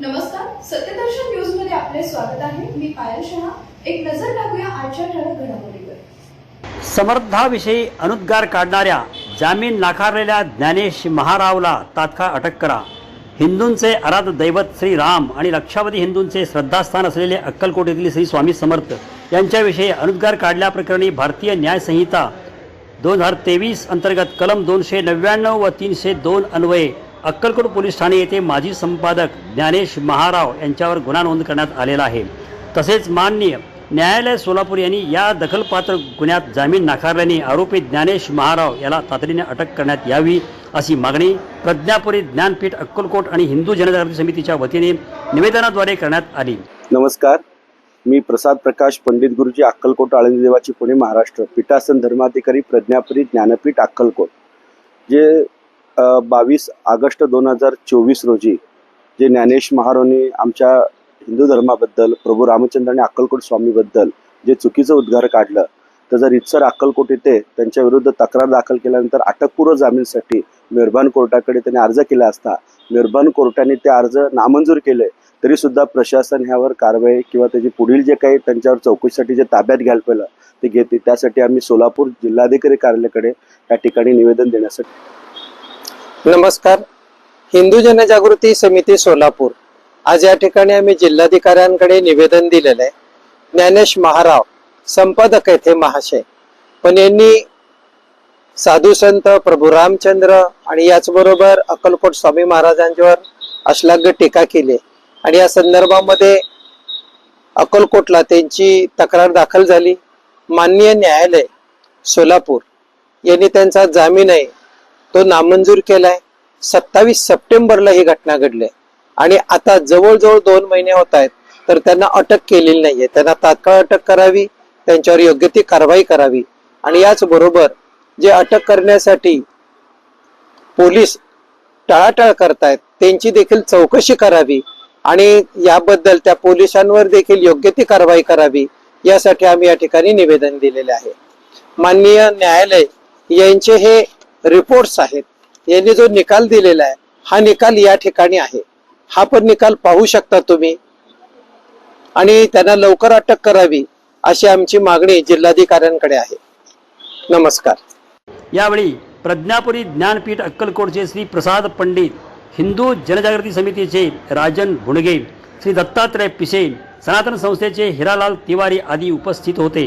नमस्कार सत्यदर्शन न्यूजमध्ये आपले स्वागत आहे. मी पायल शहा. एक नजर टाकूया आजच्या ठळक घडामोडीवर. समर्थाविषयी अनुद्गार काढणाऱ्या जामीन नाकारलेल्या ज्ञानेश महारावला तात्काळ अटक करा. हिंदूंचे आराध दैवत श्री राम आणि लक्षावधी हिंदूंचे श्रद्धास्थान असलेले अक्कलकोट येथील श्री स्वामी समर्थ यांच्याविषयी अनुद्गार काढल्याप्रकरणी भारतीय न्यायसंहिता दोन हजार तेवीस अंतर्गत कलम दोनशे नव्याण्णव व तीनशे दोन अन्वये अक्कलकोट पोलीस ठाणे येथे माजी संपादक ज्ञानेश महाराव यांच्यावर गुन्हा नोंद करण्यात आलेला आहे. तसेच माननीय न्यायालय सोलापूर यांनी या दखलपात्र गुन्ह्यात जामीन नाकारल्याने आरोपी ज्ञानेश महाराव याला तातडीने अटक करण्यात यावी अशी मागणी प्रज्ञापुरी ज्ञानपीठ अक्कलकोट आणि हिंदू जनजागृती समितीच्या वतीने निवेदनाद्वारे करण्यात आली. नमस्कार. मी प्रसाद प्रकाश पंडित गुरुजी अक्कलकोट आळंदीदेवाची पुणे महाराष्ट्र पीठासन धर्माधिकारी प्रज्ञापुरी ज्ञानपीठ अक्कलकोट. जे बावीस ऑगस्ट दोन हजार चोवीस रोजी जे ज्ञानेश महारावांनी आमच्या हिंदू धर्माबद्दल प्रभू रामचंद्र आणि अक्कलकोट स्वामीबद्दल जे चुकीचं उद्गार काढलं त्याचा रितसर अक्कलकोट येथे त्यांच्या विरुद्ध तक्रार दाखल केल्यानंतर अटकपूर्व जामीनसाठी मेहरबान कोर्टाकडे त्यांनी अर्ज केला असता मेहरबान कोर्टाने ते अर्ज नामंजूर केले तरी सुद्धा प्रशासन ह्यावर कारवाई किंवा त्याची पुढील जे काही त्यांच्यावर चौकशीसाठी जे ताब्यात घ्यायला पाहिलं ते घेते त्यासाठी आम्ही सोलापूर जिल्हाधिकारी कार्यालयाकडे या ठिकाणी निवेदन देण्यासाठी नमस्कार. हिंदू जनजागृती समिती सोलापूर. आज या ठिकाणी आम्ही जिल्हाधिकाऱ्यांकडे निवेदन दिलेलं आहे. ज्ञानेश महाराव संपादक आहेत हे महाशय. पण यांनी साधू संत प्रभू रामचंद्र आणि याचबरोबर अक्कलकोट स्वामी महाराजांच्यावर अश्लाघ्य टीका केली. आणि या संदर्भामध्ये अक्कलकोटला त्यांची तक्रार दाखल झाली. माननीय न्यायालय सोलापूर. यांनी त्यांचा जामीन आहे. तो नामंजूर केलाय. सत्तावीस सप्टेंबरला ही घटना घडली. आणि आता जवळजवळ दोन महिने होत आहेत तर त्यांना अटक केलेली नाहीये. त्यांना तात्काळ अटक करावी त्यांच्यावर योग्य ती कारवाई करावी. आणि याच बरोबर जे अटक करण्यासाठी पोलीस टाळाटाळ करतायत त्यांची देखील चौकशी करावी आणि याबद्दल त्या पोलिसांवर देखील योग्य ती कारवाई करावी यासाठी आम्ही या ठिकाणी निवेदन दिलेले आहे. माननीय न्यायालय यांचे हे रिपोर्ट्स आहेत. यांनी जो निकाल दिलेला आहे हा निकाल या ठिकाणी आहे. हा पण निकाल पाहू शकता तुम्ही. आणि त्यांना लवकर अटक करावी अशी आमची मागणी जिल्हाधिकाऱ्यांकडे आहे. नमस्कार. यावेळी प्रज्ञापुरी ज्ञानपीठ अक्कलकोटचे श्री प्रसाद पंडित हिंदू जनजागृती समितीचे राजन भुणगे श्री दत्तात्रय पिसे सनातन संस्थेचे हिरालाल तिवारी आदी उपस्थित होते.